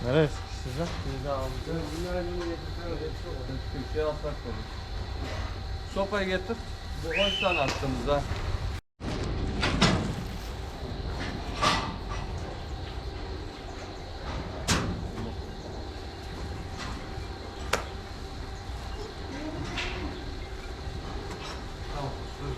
Sıkıştıracak? Bir daha alacağız. Bunlar Köşeye atmak olur. Sopayı getir. Bu 10 tane attığımız ha. Tamam. dur.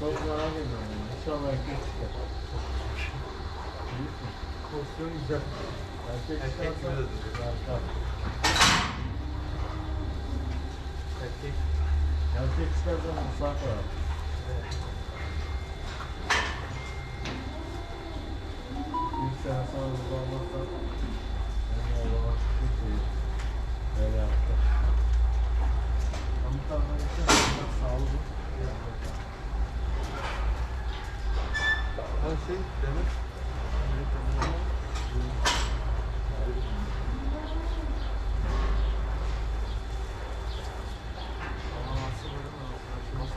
Çok merak ediyorum. İnşallah erkek çıkar. Kostüm güzel. Erkek Erkek çıkarsa böyle harika. Erkek. Erkek çıkarsa musak var. Bir sene sonra burada olmazsa benim oğluma hiç iyi. Öyle yaptı. Ama tabii işte sağlıklı. Şey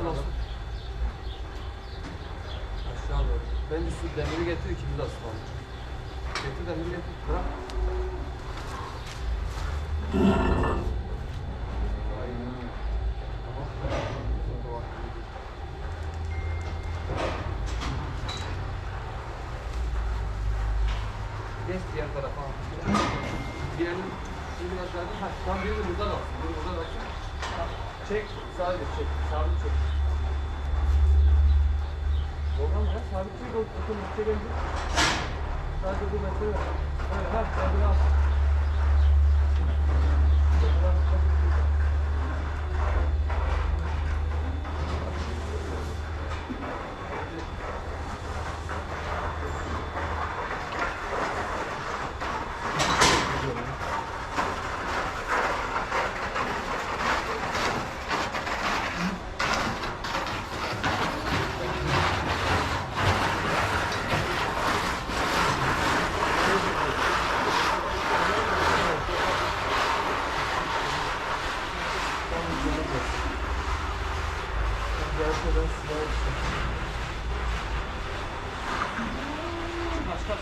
nasıl? Aşağı doğru. Demiri getir ikimiz asılalım. Getir demiri getir. Bırak. Aynen. Tamam. Geç diğer tarafa. Diğerini şimdi aşağıda. Ha, tam birini buradan al. Birini buradan al. Çek. Sadece çek. Sabit çek. Volkan ya sabit çek. Tutun çekelim. Sadece bu mesele. Evet, ha, kendini al.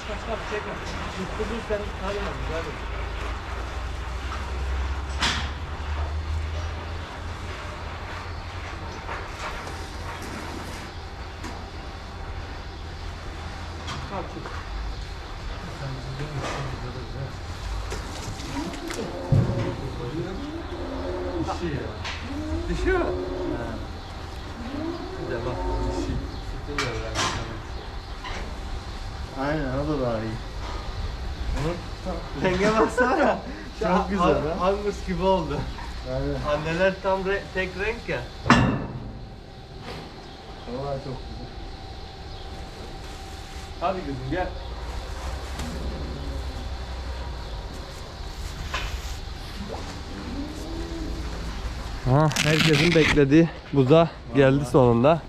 Kaç kaç kaç kaç çekme. Tutturduğun sen kayma. Güzel bir. Tamam çık. İşi ya. Düşüyor. Bir de bak. Sütü ver ben sana. Aynen o da daha iyi. Renge baksana. Çok güzel ha. Angus gibi oldu. Aynen. Anneler tam re- tek renk ya. Valla çok güzel. Hadi kızım gel. Ha, herkesin beklediği buza geldi sonunda.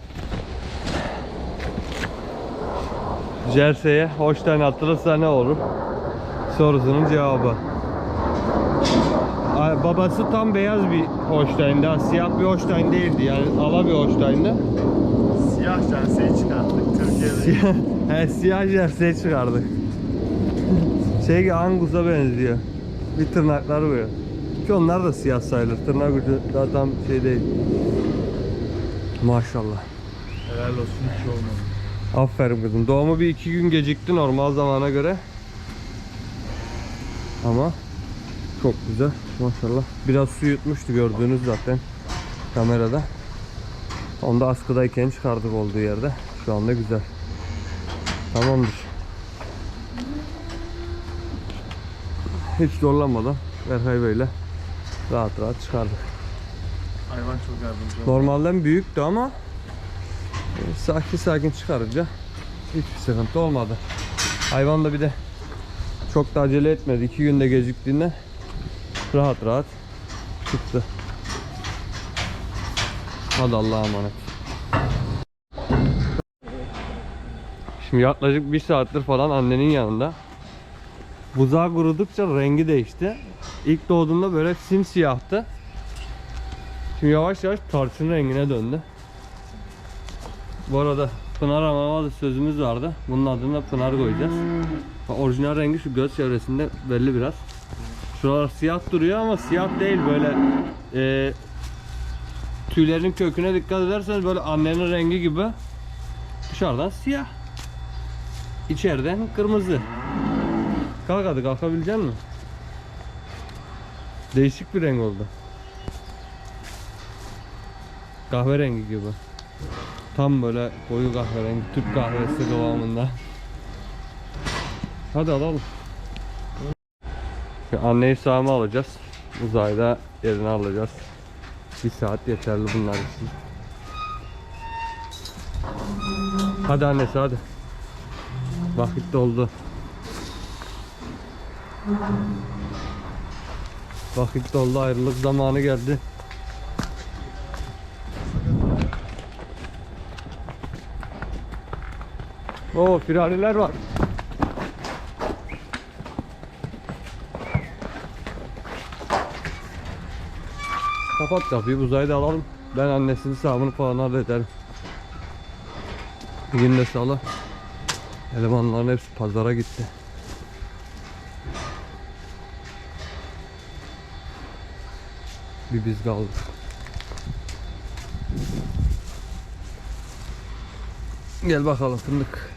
Jersey'e Holstein atılırsa ne olur? Sorusunun cevabı. Babası tam beyaz bir Holstein'di. Siyah bir Holstein değildi. Yani ala bir Holstein'di. Siyah şanseyi çıkarttık Türkiye'de. Siyah, he, siyah jersey çıkardık. Şey Angus'a benziyor. Bir tırnakları böyle. Ki onlar da siyah sayılır. Tırnak ucu daha tam şey değil. Maşallah. Helal olsun hiç olmadı. Aferin kızım. Doğumu bir iki gün gecikti normal zamana göre. Ama çok güzel. Maşallah. Biraz su yutmuştu gördüğünüz zaten kamerada. Onu da askıdayken çıkardık olduğu yerde. Şu anda güzel. Tamamdır. Hiç zorlanmadan Berkay Bey'le rahat rahat çıkardık. Hayvan çok yardımcı oldu. Normalden büyüktü ama e, sakin sakin çıkarınca hiçbir sıkıntı olmadı. Hayvan da bir de çok da acele etmedi. İki günde geciktiğinde rahat rahat çıktı. Hadi Allah'a emanet. Şimdi yaklaşık bir saattir falan annenin yanında. Buzağı kurudukça rengi değişti. İlk doğduğunda böyle simsiyahtı. Şimdi yavaş yavaş tarçın rengine döndü. Bu arada Pınar Amamalı sözümüz vardı. Bunun adını da Pınar koyacağız. Orijinal rengi şu göz çevresinde belli biraz. Şuralar siyah duruyor ama siyah değil böyle e, tüylerin köküne dikkat ederseniz böyle annenin rengi gibi dışarıdan siyah. İçeriden kırmızı. Kalk hadi kalkabilecek misin? Değişik bir renk oldu. Kahverengi gibi. Tam böyle koyu kahverengi, Türk kahvesi kıvamında. Hadi alalım. Anneyi sağıma alacağız. Uzayda yerine alacağız. Bir saat yeterli bunlar için. Hadi annesi hadi. Vakit doldu. Vakit doldu ayrılık zamanı geldi. Oo firariler var. Kapat kapıyı uzayda alalım. Ben annesinin sağımını falan hallederim. Bugün de salı. Elemanların hepsi pazara gitti. Bir biz kaldık. Gel bakalım fındık.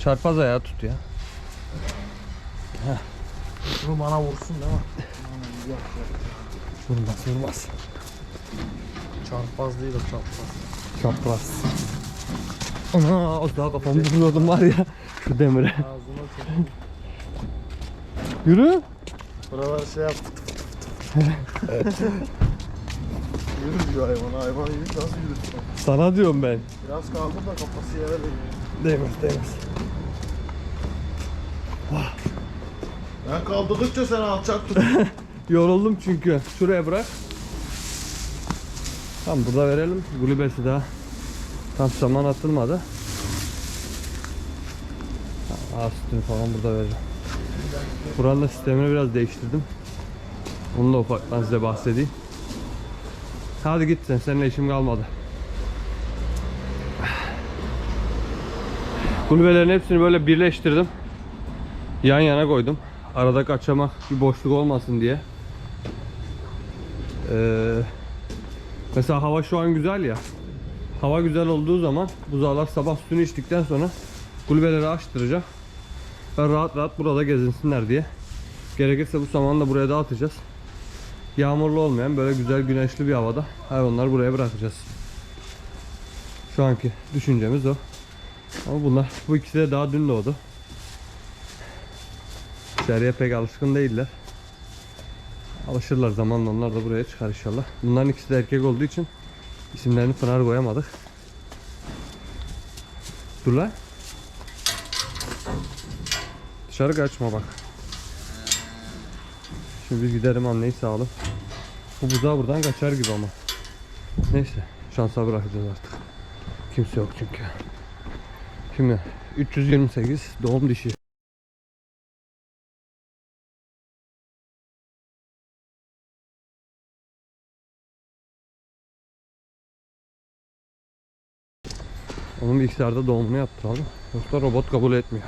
Çarpaz ayağı tut ya. Bunu bana vursun değil mi? Yok, yok. Vurmaz vurmaz. Çarpaz değil o çarpaz. Çapraz. Ana az daha kafamı vuruyordum var ya. Şu demire. Ağzına çarpaz. Yürü. Buralar şey yap. Yürü diyor hayvan. Hayvan yürü nasıl yürüsün? Sana diyorum ben. Biraz kaldı da kafası yere değiyor. Değmez değmez. Ben kaldırdıkça sen alçak tut. Yoruldum çünkü. Şuraya bırak. Tamam burada verelim. Kulübesi daha tam saman atılmadı. Sütünü falan burada vereceğim. Buranın sistemini biraz değiştirdim. Onu da ufaktan size bahsedeyim. Hadi git sen. Seninle işim kalmadı. Kulübelerin hepsini böyle birleştirdim. Yan yana koydum. Arada kaçamak bir boşluk olmasın diye. Ee, mesela hava şu an güzel ya. Hava güzel olduğu zaman buzağlar sabah sütünü içtikten sonra kulübeleri açtıracak. Ve rahat rahat burada gezinsinler diye. Gerekirse bu samanı da buraya dağıtacağız. Yağmurlu olmayan böyle güzel güneşli bir havada hayvanları buraya bırakacağız. Şu anki düşüncemiz o. Ama bunlar bu ikisi de daha dün doğdu. Dışarıya pek alışkın değiller. Alışırlar zamanla onlar da buraya çıkar inşallah. Bunların ikisi de erkek olduğu için isimlerini Pınar koyamadık. Dur lan. Dışarı kaçma bak. Şimdi biz gidelim anneyi sağalım. Bu buzağı buradan kaçar gibi ama. Neyse şansa bırakacağız artık. Kimse yok çünkü. Şimdi 328 doğum dişi. Bilgisayarda doğumunu yaptıralım. Yoksa robot kabul etmiyor.